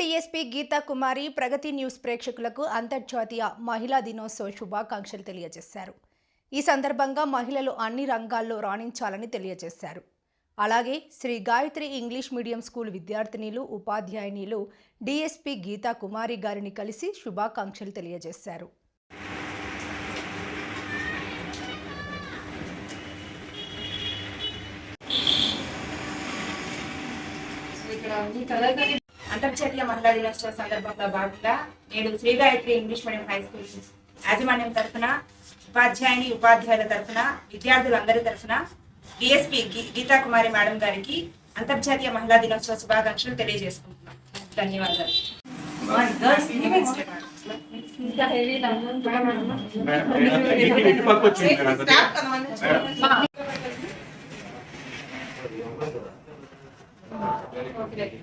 DSP Geetha Kumari Pragathi news ప్రేక్షకులకు అంతర్జాతీయ మహిళా దినోత్సవ శుభాకాంక్షలు తెలియజేశారు. ఈ సందర్భంగా మహిళలు అన్ని రంగాల్లో రాణించాలని తెలియజేశారు. అలాగే Sri Gayatri English medium school విద్యార్థినిలు ఉపాధ్యాయునిలు డీఎస్పీ గీతా కుమారి గారిని కలిసి శుభాకాంక్షలు తెలియజేశారు. ఇక్కడ అంతర్జాతీయ మహిళా దినోత్సవ సందర్భంలో భాగంగా నేడు Sri Gayatri English medium high school యాజమాన్యం తరఫున ఉపాధ్యాయుని ఉపాధ్యాయుల తరఫున విద్యార్థులందరి తరఫున డిఎస్పి గీతా కుమారి మేడం గారికి అంతర్జాతీయ మహిళా దినోత్సవ శుభాకాంక్షలు తెలియజేసుకుంటున్నాం ధన్యవాదాలు Okay.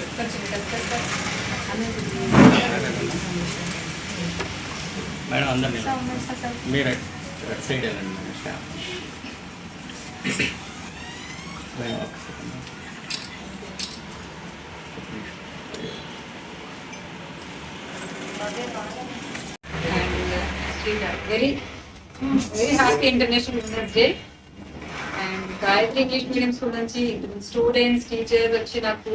తీసి ఓకే ఓకే కూర్చోండి సార్. మేడం అందరినీ మీరు అటు సైడ్ వెళ్ళండి మేడం స్టాఫ్ మేడం ఒక second. Very very happy international women's day and Gayatri English medium school నుంచి స్టూడెంట్స్ టీచర్స్ వచ్చి నాకు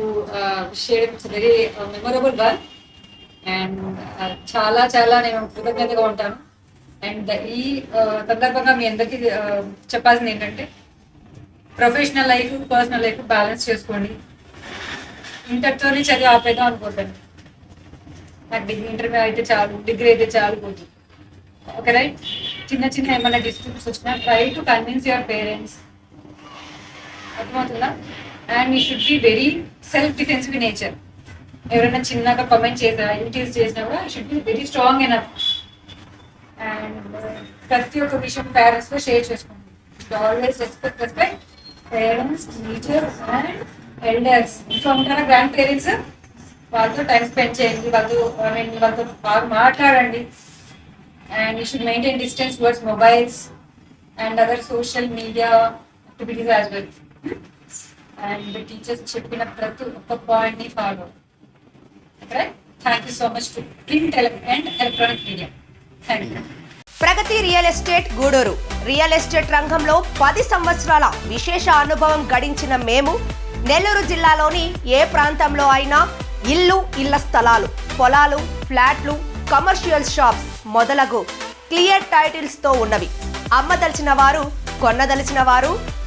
విష్ చేయడం it's very memorable one and చాలా చాలా నేను కృతజ్ఞతగా ఉంటాను. అండ్ ఈ సందర్భంగా మీ అందరికీ చెప్పాల్సింది ఏంటంటే professional life personal life balance చేసుకోండి. ఇంటర్తోనే చదివి ఆపేద్దాం అనుకుంటాను నాకు డిగ్రీ ఇంటర్వ్యూ అయితే చాలు డిగ్రీ అయితే చాలు పోదు ఓకే రైట్? చిన్న చిన్న ఏమైనా డిస్ట్రిక్ట్స్ వచ్చినా try to convince your parents అర్థమవుతుందా? And you should be very self defensive nature ఎవరైనా చిన్నగా కమెంట్ చేసినా ఇంటీస్ చేసినా కూడా should be very strong enough and ప్రతి ఒక్క విషయం పేరెంట్స్తో షేర్ చేసుకోండి. Always respect respect parents teachers and elders ఇంట్లో ఉంటారా గ్రాండ్ పేరెంట్స్ వాళ్ళతో టైం స్పెండ్ చేయండి వాళ్ళతో ఐ మీన్ వాళ్ళతో బాగా మాట్లాడండి. And you should maintain distance towards mobiles and other social media activities as well and teachers చెప్పిన ప్రతి ఒక్క పాయింట్ని follow thank you so much to print and electronic media thank you Pragathi real estate Gudur. Real estate రంగంలో పది సంవత్సరాల విశేష అనుభవం గడించిన మేము నెల్లూరు జిల్లాలోని ఏ ప్రాంతంలో అయినా ఇల్లు ఇళ్ళ స్థలాలు పొలాలు ఫ్లాట్లు కమర్షియల్ షాప్స్ మొదలగు క్లియర్ టైటిల్స్తో ఉన్నవి. అమ్మదలిచిన వారు కొన్నదలిచిన వారు